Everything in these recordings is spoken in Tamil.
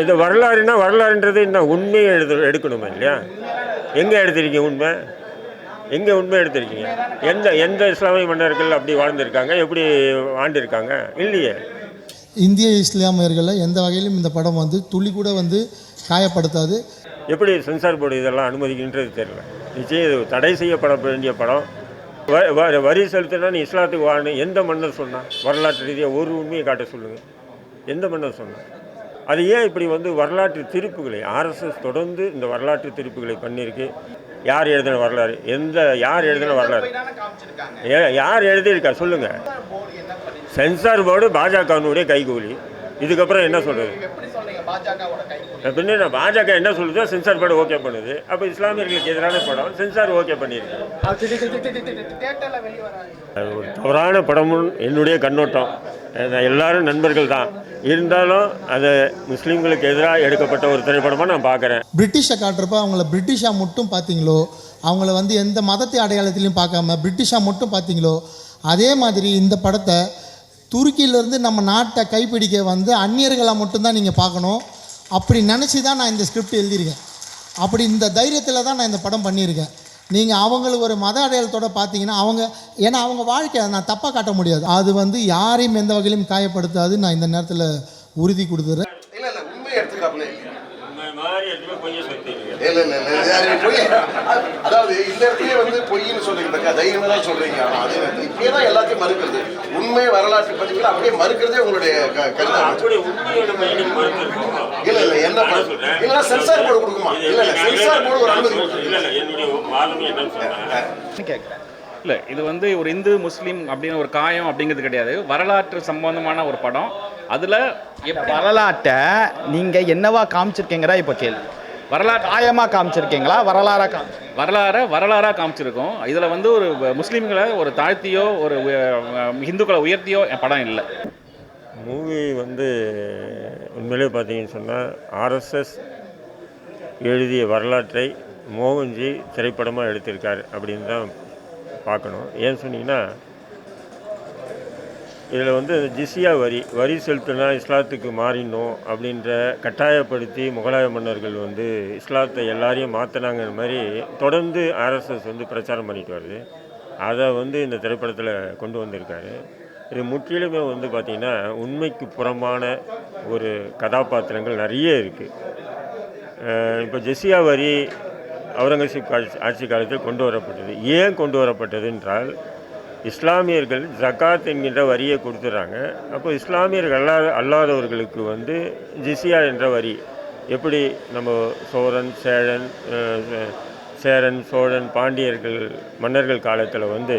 இது வரலாறுனா வரலாறுன்றது என்ன? உண்மையை எழுத எடுக்கணுமா இல்லையா? எங்கே எடுத்திருக்கீங்க உண்மை? எங்கே உண்மை எடுத்திருக்கீங்க? எந்த எந்த இஸ்லாமிய மன்னர்கள் அப்படி வாழ்ந்திருக்காங்க? எப்படி ஆண்டிருக்காங்க? இல்லையே. இந்திய இஸ்லாமியர்களை எந்த வகையிலும் இந்த படம் வந்து துளி கூட வந்து காயப்படுத்தாது. எப்படி சென்சார் போர்டு இதெல்லாம் அனுமதிக்கின்றது தெரியல. நிச்சயம் இது தடை செய்யப்பட வேண்டிய படம். வரி செலுத்தினா நீ இஸ்லாத்துக்கு வாழணும் எந்த மன்னர் சொன்னான்? வரலாற்று ரீதியாக ஒரு உண்மையை காட்ட சொல்லுங்கள் எந்த மன்னர் சொன்னான்? அது ஏன் இப்படி வந்து வரலாற்று திருப்புகளை ஆர்எஸ்எஸ் தொடர்ந்து இந்த வரலாற்று திருப்புகளை பண்ணியிருக்கு. யார் எழுதின வரலாறு? எந்த யார் எழுதின வரலாறு? யார் எழுதியிருக்கா? சொல்லுங்கள் சென்சார் போர்டு பாஜகவினுடைய கைகூலி. இதுக்கப்புறம் என்ன சொல்கிறது பின்ன பாஜக என்ன சொல்லுதோ சென்சார் போர்டு ஓகே பண்ணுது. அப்போ இஸ்லாமியர்களுக்கு எதிரான படம் சென்சார் ஓகே பண்ணியிருக்கு. அது ஒரு தவறான படமும் என்னுடைய கண்ணோட்டம். நான் எல்லாரும் நண்பர்கள் தான். இருந்தாலும் அது முஸ்லீம்களுக்கு எதிராக எடுக்கப்பட்ட ஒரு திரைப்படமாக நான் பார்க்குறேன். பிரிட்டிஷை காட்டுறப்ப அவங்கள பிரிட்டிஷாக மட்டும் பார்த்தீங்களோ அவங்கள வந்து எந்த மதத்தை அடையாளத்திலையும் பார்க்காம பிரிட்டிஷாக மட்டும் பார்த்தீங்களோ அதே மாதிரி இந்த படத்தை துருக்கியிலேருந்து நம்ம நாட்டை கைப்பிடிக்க வந்து அந்நியர்களாக மட்டும்தான் நீங்கள் பார்க்கணும். அப்படி நினச்சி தான் நான் இந்த ஸ்கிரிப்ட் எழுதியிருக்கேன். அப்படி இந்த தைரியத்தில் தான் நான் இந்த படம் பண்ணியிருக்கேன். நீங்கள் அவங்களுக்கு ஒரு மத அடையாளத்தோட பார்த்தீங்கன்னா அவங்க ஏன்னா அவங்க வாழ்க்கையை நான் தப்பாக காட்ட முடியாது. அது வந்து யாரையும் எந்த வகையிலும் காயப்படுத்தாது. நான் இந்த நேரத்தில் உறுதி கொடுத்துறேன். இல்ல இல்ல உண்மையை எடுத்துக்காப்புல பொய்யை இல்ல இல்ல இல்ல இது யாரு பொய் அதாவது இந்த இடத்துலயே வந்து தைரியமா தான் சொல்றீங்க. ஆனா அதே இப்படியே தான் எல்லாத்தையும் மறுக்கிறது. உண்மை வரலாற்று பதிவுகள் அப்படியே மறுக்கிறதே உங்களுடைய கருத்தா. இல்ல இல்ல என்ன நான் படம் சொல்றேன். இல்ல சென்சார் போர்டு கொடுக்குமா இது இல்ல இல்ல சென்சார் போர்டு ஒரு அனுமதி கேட்குறேன். இல்லை இது வந்து ஒரு இந்து முஸ்லீம் அப்படின்னு ஒரு காயம் அப்படிங்கிறது கிடையாது. வரலாற்று சம்பந்தமான ஒரு படம். அதில் வரலாற்றை நீங்கள் என்னவா காமிச்சிருக்கீங்கடா இப்போ கேள்வி வரலாற்று காயமாக காமிச்சிருக்கீங்களா? வரலாறாக காமிச்சு வரலாறை வரலாறாக காமிச்சிருக்கோம். இதில் வந்து ஒரு முஸ்லீம்களை ஒரு தாழ்த்தியோ ஒரு இந்துக்களை உயர்த்தியோ என் படம் இல்லை. மூவி வந்து உண்மையிலே பார்த்தீங்கன்னு சொன்னால் ஆர்எஸ்எஸ் எழுதிய வரலாற்றை மோகன்ஜி திரைப்படமாக எடுத்திருக்காரு அப்படின்னு தான் பார்க்கணும். ஏன்னு சொன்னீங்கன்னா இதில் வந்து ஜிசியா வரி வரி செலுத்தினா இஸ்லாத்துக்கு மாறிடணும் அப்படின்ற கட்டாயப்படுத்தி முகலாய மன்னர்கள் வந்து இஸ்லாத்தை எல்லாரையும் மாற்றினாங்கிற மாதிரி தொடர்ந்து ஆர்எஸ்எஸ் வந்து பிரச்சாரம் பண்ணிட்டு வருது. அதை வந்து இந்த திரைப்படத்தில் கொண்டு வந்திருக்காரு. இது முற்றிலுமே வந்து பார்த்திங்கன்னா உண்மைக்கு புறமான ஒரு கதாபாத்திரங்கள் நிறைய இருக்குது இப்போ ஜெசியா வரி அவுரங்கசீப் ஆட்சி ஆட்சி காலத்தில் கொண்டு வரப்பட்டது. ஏன் கொண்டு வரப்பட்டது என்றால் இஸ்லாமியர்கள் ஜக்காத் என்கின்ற வரியை கொடுத்துட்றாங்க. அப்போ இஸ்லாமியர்கள் அல்லாத அல்லாதவர்களுக்கு வந்து ஜிசியா என்ற வரி எப்படி நம்ம சோழன் சேழன் சேரன் சோழன் பாண்டியர்கள் மன்னர்கள் காலத்தில் வந்து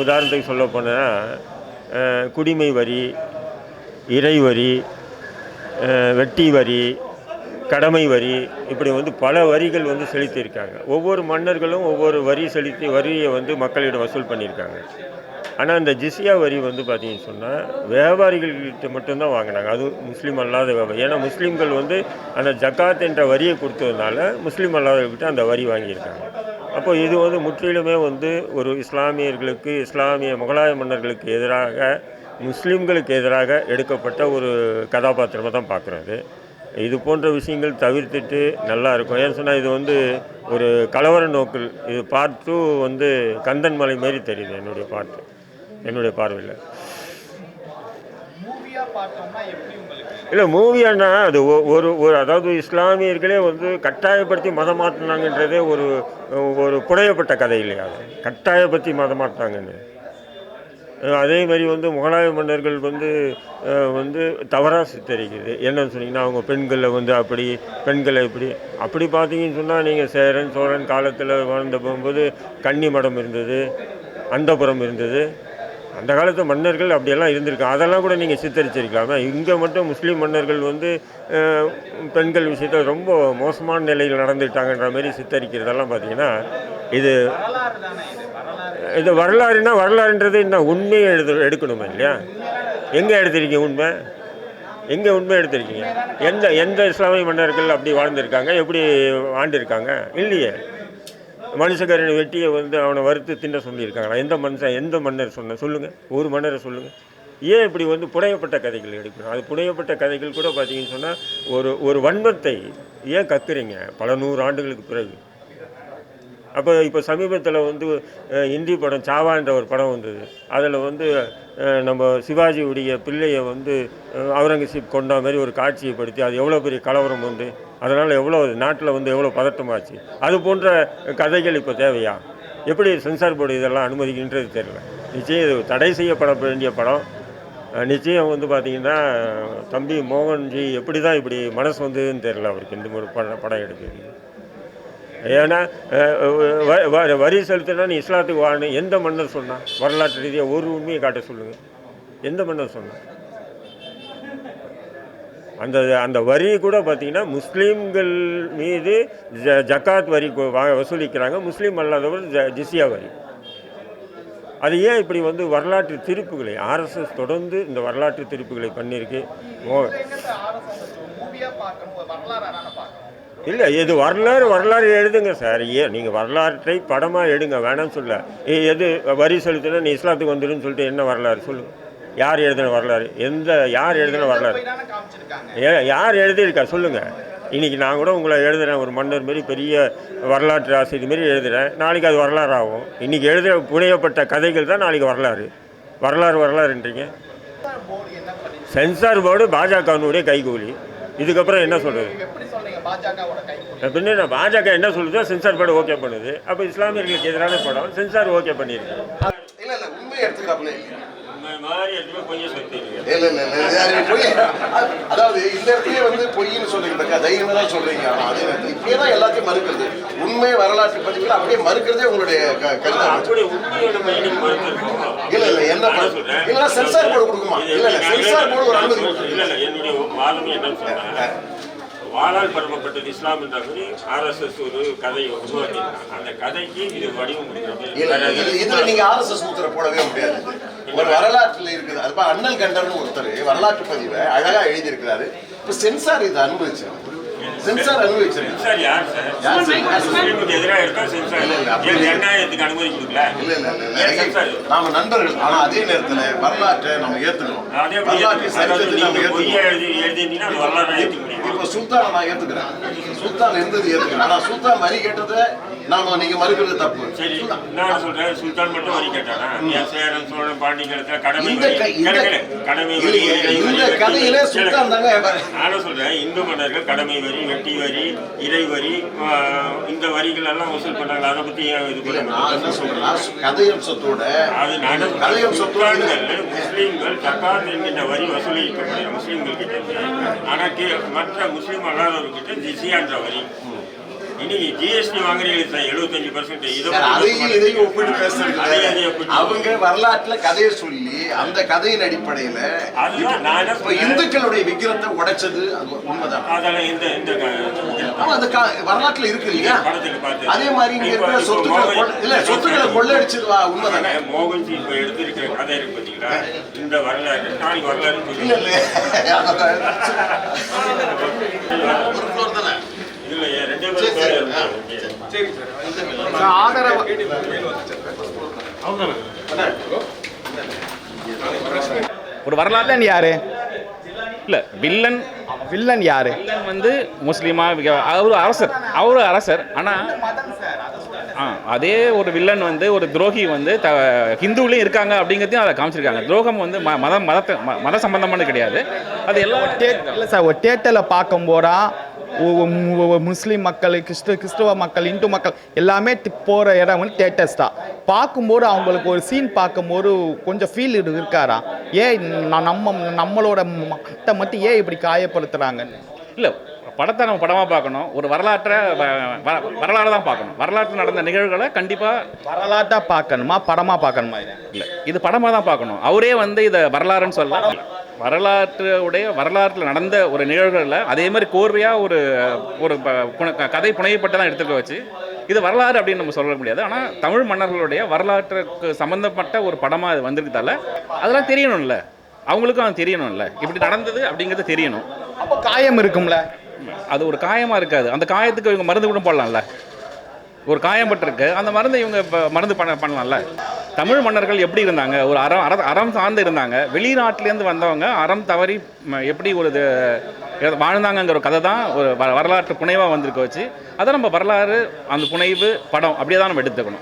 உதாரணத்துக்கு சொல்ல போனால் குடிமை வரி இறை வரி வெட்டி வரி கடமை வரி இப்படி வந்து பல வரிகள் வந்து செலுத்தியிருக்காங்க. ஒவ்வொரு மன்னர்களும் ஒவ்வொரு வரி செலுத்தி வரியை வந்து மக்களிடம் வசூல் பண்ணியிருக்காங்க. ஆனால் அந்த ஜிசியா வரி வந்து பார்த்தீங்கன்னு சொன்னால் வியாபாரிகள்கிட்ட மட்டும்தான் வாங்கினாங்க. அது முஸ்லீம் அல்லாத வியாபாரி. ஏன்னா முஸ்லீம்கள் வந்து அந்த ஜக்காத் என்ற வரியை கொடுத்ததுனால முஸ்லீம் அல்லாதவர்கிட்ட அந்த வரி வாங்கியிருக்காங்க. அப்போ இது வந்து முற்றிலுமே வந்து ஒரு இஸ்லாமியர்களுக்கு இஸ்லாமிய முகலாய மன்னர்களுக்கு எதிராக முஸ்லீம்களுக்கு எதிராக எடுக்கப்பட்ட ஒரு கதாபாத்திரமாக தான் பார்க்குறது இது போன்ற விஷயங்கள் தவிர்த்துட்டு நல்லா இருக்கும். ஏன்னு சொன்னால் இது வந்து ஒரு கலவர நோக்கில் இது பார்ட் டூ வந்து கந்தன் மலை மாரி தெரியுது என்னுடைய பார்ட் என்னுடைய பார்வையில். இல்லை மூவியானா அது ஒரு ஒரு அதாவது இஸ்லாமியர்களே வந்து கட்டாயப்படுத்தி மதம் மாற்றினாங்கன்றதே ஒரு ஒரு புனையப்பட்ட கதை இல்லையா அது? கட்டாயப்படுத்தி மதம் மாற்றினாங்கன்னு அதே மாதிரி வந்து முகலாய மன்னர்கள் வந்து வந்து தவறாக சித்தரிக்குது. என்னன்னு சொன்னீங்கன்னா அவங்க பெண்களை வந்து அப்படி பெண்களை இப்படி அப்படி பார்த்தீங்கன்னு சொன்னால் நீங்கள் சேரன் சோழன் காலத்தில் வாழ்ந்த போகும்போது கன்னி மடம் இருந்தது அந்தபுரம் இருந்தது. அந்த காலத்து மன்னர்கள் அப்படியெல்லாம் இருந்திருக்கு. அதெல்லாம் கூட நீங்கள் சித்தரிச்சிருக்கலாமே. இங்கே மட்டும் முஸ்லீம் மன்னர்கள் வந்து பெண்கள் விஷயத்தில் ரொம்ப மோசமான நிலையில் நடந்துட்டாங்கன்ற மாதிரி சித்தரிக்கிறதெல்லாம் பார்த்தீங்கன்னா இது இது வரலாறுனா வரலாறுன்றது என்ன? உண்மையை எழுத எடுக்கணுமா இல்லையா? எங்கே எடுத்திருக்கீங்க உண்மை? எங்கே உண்மை எடுத்திருக்கீங்க? எந்த எந்த இஸ்லாமிய மன்னர்கள் அப்படி வாழ்ந்திருக்காங்க? எப்படி ஆண்டிருக்காங்க? இல்லையே. மனுஷகரனை வெட்டியை வந்து அவனை வறுத்து தின்ன சொல்லியிருக்காங்களா? எந்த மனுஷன் எந்த மன்னர் சொன்ன? சொல்லுங்கள் ஒரு மன்னரை சொல்லுங்கள் ஏன் இப்படி வந்து புனையப்பட்ட கதைகள் எடுக்கணும் அது புனையப்பட்ட கதைகள் கூட பார்த்தீங்கன்னு சொன்னால் ஒரு ஒரு வன்மத்தை ஏன் கத்துறீங்க பல நூறு ஆண்டுகளுக்கு பிறகு. அப்போ இப்போ சமீபத்தில் வந்து இந்தி படம் சாவான்ற ஒரு படம் வந்தது. அதில் வந்து நம்ம சிவாஜியுடைய பிள்ளையை வந்து அவுரங்கசீப் கொண்ட மாதிரி ஒரு காட்சியை படுத்தி அது எவ்வளோ பெரிய கலவரம் வந்து அதனால் எவ்வளோ நாட்டில் வந்து எவ்வளோ பதட்டமாச்சு அது போன்ற கதைகள் இப்போ தேவையா? எப்படி சென்சார் போர்டு இதெல்லாம் அனுமதிக்கின்றது தெரியல. நிச்சயம் இது தடை செய்யப்பட வேண்டிய படம். நிச்சயம் வந்து பார்த்திங்கன்னா தம்பி மோகன்ஜி எப்படி தான் இப்படி மனசு வந்ததுன்னு தெரியல அவருக்கு. இந்த ஒரு படம் படம் எடுக்கிறது ஏன்னா வ- வ- வரி செலுத்தினா நீ இஸ்லாத்துக்கு வாழணும் எந்த மன்னர் சொன்னான்? வரலாற்று ரீதியாக ஒரு உண்மையை காட்ட சொல்லுங்கள் எந்த மன்னர் சொன்னான்? அந்த அந்த வரி கூட பார்த்தீங்கன்னா முஸ்லீம்கள் மீது ஜ ஜக்காத் வரி வசூலிக்கிறாங்க. முஸ்லீம் அல்லாதவர் ஜ ஜிசியா வரி. அது ஏன் இப்படி வந்து வரலாற்று திருப்புகளை ஆர்எஸ்எஸ் தொடர்ந்து இந்த வரலாற்று திருப்புகளை பண்ணியிருக்கு ஓ. இல்லை இது வரலாறு வரலாறு எழுதுங்க சார். ஏன் நீங்கள் வரலாற்றை படமாக எடுங்க வேணாம்னு சொல்ல. எது வரி செலுத்தினா நீ இஸ்லாத்துக்கு வந்துடுன்னு சொல்லிட்டு என்ன வரலாறு? சொல்லுங்க. யார் எழுதின வரலாறு? எந்த யார் எழுதின வரலாறு? ஏ யார் எழுதியிருக்கா? சொல்லுங்கள் இன்றைக்கி நான் கூட உங்களை எழுதுகிறேன் ஒரு மன்னர் மாரி பெரிய வரலாற்று ஆசிரியர் மாரி எழுதுகிறேன் நாளைக்கு அது வரலாறு ஆகும் இன்றைக்கி எழுத புனையப்பட்ட கதைகள் தான் நாளைக்கு வரலாறு. வரலாறு வரலாறுன்றீங்க. சென்சார் போர்டு பாஜகவினுடைய கைகூலி. இதுக்கப்புறம் என்ன சொல்கிறது பின்ன பாஜக என்ன சொல்லுதோ சென்சார் போர்டு ஓகே பண்ணுது. அப்போ இஸ்லாமியர்களுக்கு எதிரான படம் சென்சார் ஓகே பண்ணியிருக்கு இந்த இடத்துல அதாவது இந்த இடத்துலயே வந்து பொய்ன்னு சொல்றீங்க தைரியமா தான் சொல்றீங்க. ஆனா அதே நேரத்தில் இப்படியே தான் எல்லாத்தையும் மறுக்கிறது. உண்மை வரலாற்று பதிவுகள் அப்படியே மறுக்கிறதே உங்களுடைய கருத்து. இல்ல இல்ல என்ன. இல்ல சென்சார் போர்டு கொடுக்குமா? இல்ல இல்ல நான் சென்சார் போர்டு ஒரு அனுமதி இல்ல கொடுக்குது இல்ல என்னுடைய என்னன்னு வாழால் பரப்பப்பட்டது இஸ்லாம் என்ற மாதிரி ஆர்எஸ்எஸ் ஒரு கதையை உருவாக்கியிருக்காங்க. அந்த கதைக்கு இது வடிவம் இதுல நீங்க ஆர்எஸ்எஸ் சூத்திர போடவே முடியாது. ஒரு வரலாற்றுல இருக்குது. அது அண்ணல் கண்டர்னு ஒருத்தர் வரலாற்று பதிவை அழகா எழுதி இருக்கிறாரு இப்ப சென்சார் இதை அனுபவிச்சாரு சென்சார் அனுபவிச்சாரு சென்சார் யார் சார்? முஸ்லீமுக்கு எதிராக இருக்கா சென்சார். ஜனநாயகத்துக்கு அனுமதி கொடுக்கல இல்ல இல்ல சென்சார் நாம நண்பர்கள் ஆனா அதே நேரத்துல வரலாற்றை நம்ம ஏத்துக்கணும் வரலாற்று சரித்திரத்தை நம்ம ஏத்துக்கணும் எழுதி எழுதிட்டீங்கன்னா அது வரலாறு ஏற்றுக்க முடியுமா இப்ப சுல்தானை நான் ஏத்துக்கிறேன் சுல்தான் இருந்தது ஏத்துக்கிறேன் ஆனா சுல்தான் வரி கேட்டதை நாம நீங்க மறுக்கிறது தப்பு சரி நான் சொல்றேன் சுல்தான் மட்டும் வரி கேட்டானா சேரன் சோழன் பாண்டியத்துல கடமை. கடமை இந்த கதையிலே. சுல்தான் தாங்க நானும் சொல்றேன் இந்து மன்னர்கள் கடமை வரி வெட்டி வரி இறை வரி இந்த வரிகள் எல்லாம் வசூல் பண்ணாங்க அதை பத்தி இது என்ன சொல்றேன்னா கதையம்சத்தோட அது நானும் கதையம்சத்தோட முஸ்லீம்கள் ஜக்காத் என்கின்ற வரி வசூலிக்கப்படுகிற முஸ்லீம்கள் கிட்ட இருந்து ஆனா கீ- மற்ற முஸ்லீம் அல்லாதவர்கிட்ட ஜிசியான்ற வரி. இன்னைக்கு ஜிஎஸ்டி வாங்குறீங்க சார் எழுபத்தஞ்சு பர்சன்ட் அதையும் இதையும் ஒப்பிட்டு பேசுறது அவங்க வரலாற்றுல கதையை சொல்லி அந்த கதையின் அடிப்படையில. இந்துக்களுடைய விக்கிரத்தை உடைச்சது அது உண்மைதான். அதெல்லாம் இந்த இந்த கா- வரலாற்றுல இருக்கு இல்லையா? அதே மாதிரி இங்க இருக்கிற சொத்துக்களை இல்ல சொத்துக்களை கொள்ளடிச்சது உண்மைதானே? மோகன்ஜி இப்ப எடுத்திருக்கிற கதை இருக்கு பாத்தீங்களா? இந்த வரலாறு நாளைக்கு வரலாறு இல்ல இல்ல. ஒரு floor தானே இதுல ரெண்டு சரி, பேரும் சரி. ஆதரவு. ஒரு வரலாறு வில்லன் யாரு? இல்லை வில்லன். வில்லன் யாரு? வில்லன் வந்து முஸ்லீமா அவர் அரசர். அவர் அரசர். ஆனால் ஆ அதே ஒரு வில்லன் வந்து ஒரு துரோகி வந்து த ஹிந்துவிலையும் இருக்காங்க அப்படிங்கிறதையும் அதை காமிச்சிருக்காங்க. துரோகம் வந்து ம மதம் மதத்தை மத சம்பந்தமானது கிடையாது. அது எல்லா இல்லை சார் ஒரு தேட்டரில் பார்க்கும் போதா முஸ்லீம் மக்கள் கிறிஸ்து கிறிஸ்துவ மக்கள் இந்து மக்கள் எல்லாமே போகிற இடம் வந்து தேட்டர்ஸ் தான். பார்க்கும்போது அவங்களுக்கு ஒரு சீன் பார்க்கும்போது கொஞ்சம் ஃபீல் இருக்காரா? ஏன் நம்ம நம்மளோட மக்களை மட்டும் ஏன் இப்படி காயப்படுத்துகிறாங்க இல்லை படத்தை நம்ம படமாக பார்க்கணும். ஒரு வரலாற்றை வரலாறு தான் பார்க்கணும். வரலாற்றில் நடந்த நிகழ்வுகளை கண்டிப்பாக வரலாற்றா பார்க்கணுமா? படமாக பார்க்கணுமா? இல்லை இது படமாக தான் பார்க்கணும். அவரே வந்து இதை வரலாறுன்னு சொல்ல. வரலாற்று உடைய வரலாற்றில் நடந்த ஒரு நிகழ்வுகளில் அதே மாதிரி கோர்வையாக ஒரு ஒரு கதை புனையப்பட்டு தான் எடுத்துக்க வச்சு இது வரலாறு அப்படின்னு நம்ம சொல்ல முடியாது. ஆனால் தமிழ் மன்னர்களுடைய வரலாற்றுக்கு சம்மந்தப்பட்ட ஒரு படமாக இது வந்திருக்கதால அதெல்லாம் தெரியணும்ல. அவங்களுக்கும் அது தெரியணும்ல. இப்படி நடந்தது அப்படிங்கிறது தெரியணும். அப்போ காயம் இருக்கும்ல? அது ஒரு காயமாக இருக்காது. அந்த காயத்துக்கு இவங்க மருந்து கூட போடலாம்ல. ஒரு காயம் பட்டிருக்கு அந்த மருந்து இவங்க இப்ப மருந்து பண்ண பண்ணலாம்ல. தமிழ் மன்னர்கள் எப்படி இருந்தாங்க? ஒரு அறம் அற அறம் சார்ந்து இருந்தாங்க. வெளிநாட்டிலேருந்து வந்தவங்க அறம் தவறி ம, எப்படி ஒரு இது வாழ்ந்தாங்கங்கிற ஒரு கதை தான் ஒரு வ- வரலாற்று புனைவாக வந்திருக்க வச்சு அதை நம்ம வரலாறு அந்த புனைவு படம் அப்படியே தான் நம்ம எடுத்துக்கணும்.